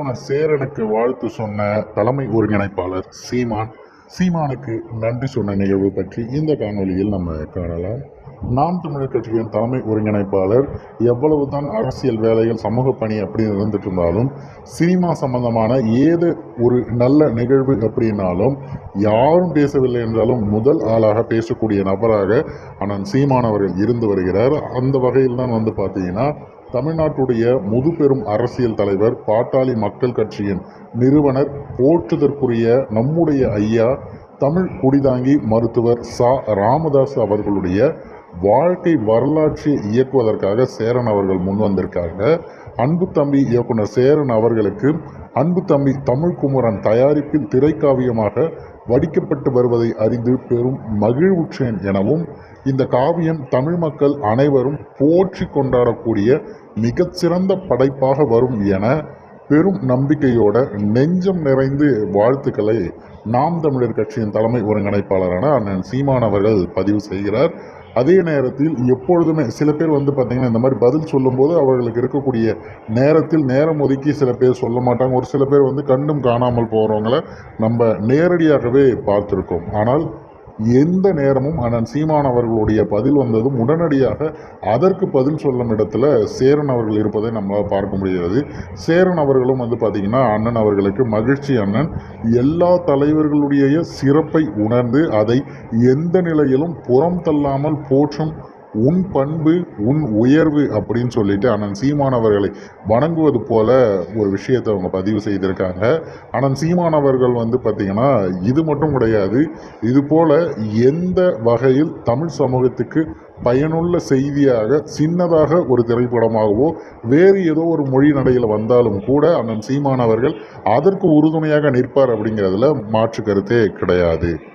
போன சேரனுக்கு வாழ்த்து சொன்ன தலைமை ஒருங்கிணைப்பாளர் சீமான். சீமானுக்கு நன்றி சொன்ன நிகழ்வு பற்றி இந்த காணொலியில் நம்ம காணலாம். நாம் தமிழர் கட்சியின் தலைமை ஒருங்கிணைப்பாளர் எவ்வளவு தான் அரசியல் வேலைகள் சமூக பணி அப்படின்னு இருந்துட்டு இருந்தாலும் சினிமா சம்பந்தமான ஏது ஒரு நல்ல நிகழ்வு அப்படின்னாலும் யாரும் பேசவில்லை என்றாலும் முதல் ஆளாக பேசக்கூடிய நபராக அண்ணன் சீமான் அவர்கள் இருந்து வருகிறார். அந்த வகையில் தான் வந்து பார்த்தீங்கன்னா தமிழ்நாட்டுடைய முதுபெரும் அரசியல் தலைவர் பாட்டாளி மக்கள் கட்சியின் நிறுவனர் போற்றுதற்குரிய நம்முடைய ஐயா தமிழ் குடிதாங்கி மருத்துவர் சா. ராமதாஸ் அவர்களுடைய வாழ்க்கை வரலாற்றை இயக்குவதற்காக சேரன் அவர்கள் முன் வந்திருக்காங்க அன்பு தம்பி இயக்குனர் சேரன் அவர்களுக்கு அன்பு தம்பி தமிழ் குமரன் தயாரிப்பில் திரைக்காவியமாக வடிக்கப்பட்டு வருவதை அறிந்து பெரும் மகிழ்வுற்றேன் எனவும் இந்த காவியம் தமிழ் மக்கள் அனைவரும் போற்றி கொண்டாடக்கூடிய மிகச்சிறந்த படைப்பாக வரும் என பெரும் நம்பிக்கையோட நெஞ்சம் நிறைந்து வாழ்த்துக்களை நாம் தமிழர் கட்சியின் தலைமை ஒருங்கிணைப்பாளரான அண்ணன் சீமான் அவர்கள் பதிவு செய்கிறார். அதே நேரத்தில் எப்பொழுதுமே சில பேர் வந்து பார்த்திங்கன்னா இந்த மாதிரி பதில் சொல்லும்போது அவர்களுக்கு இருக்கக்கூடிய நேரத்தில் நேரம் ஒதுக்கி சில பேர் சொல்ல மாட்டாங்க. ஒரு சில பேர் வந்து கண்டும் காணாமல் போகிறவங்கள நம்ம நேரடியாகவே பார்த்துருக்கோம். ஆனால் எந்த நேரமும் அண்ணன் சீமான் அவர்களுடைய பதில் வந்ததும் உடனடியாக அதற்கு பதில் சொல்லும் இடத்துல சேரன் அவர்கள் இருப்பதை நம்மளால் பார்க்க முடிகிறது. சேரன் அவர்களும் வந்து பார்த்திங்கன்னா அண்ணன் அவர்களுக்கு மகிழ்ச்சி அண்ணன். எல்லா தலைவர்களுடைய சிறப்பை உணர்ந்து அதை எந்த நிலையிலும் புறம் தள்ளாமல் போற்றும் உன் பண்பு உன் உயர்வு அப்படின்னு சொல்லிட்டு அண்ணன் சீமான் அவர்களை வணங்குவது போல ஒரு விஷயத்தை அவங்க பதிவு செய்திருக்காங்க. அண்ணன் சீமான் அவர்கள் வந்து பார்த்திங்கன்னா இது மட்டும் கிடையாது இது போல் எந்த வகையில் தமிழ் சமூகத்துக்கு பயனுள்ள செய்தியாக சின்னதாக ஒரு திரைப்படமாகவோ வேறு ஏதோ ஒரு மொழி நடையில் வந்தாலும் கூட அண்ணன் சீமான் அவர்கள் அதற்கு உறுதுணையாக நிற்பார் அப்படிங்கிறதுல மாற்று கருத்தே கிடையாது.